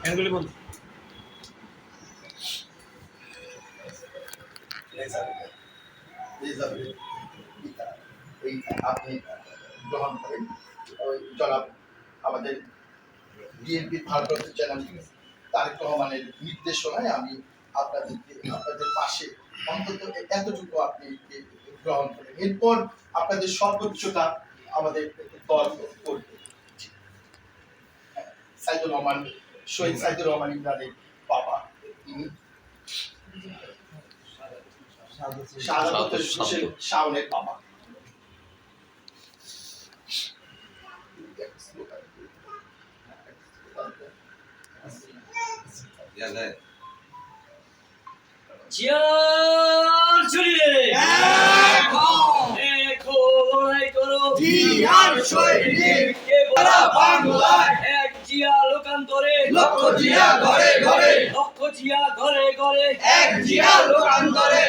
ফ্যানগুলি বন্ধ পাশে অন্তত এতটুকু আপনি গ্রহণ করেন এরপর আপনাদের সর্বোচ্চটা আমাদের দল করবে সাইদুর রহমান শহীদ সাইদুর রহমান ইমরানের বাবা তিনি হোসেন শাওনের বাবা জিয়ার করো জিয়ার সৈনিক কে বলা বাংলায় এক জিয়া লোকান্তরে লক্ষ জিয়া ঘরে ঘরে। লক্ষ জিয়া ঘরে ঘরে। এক জিয়া লোকান্তরে।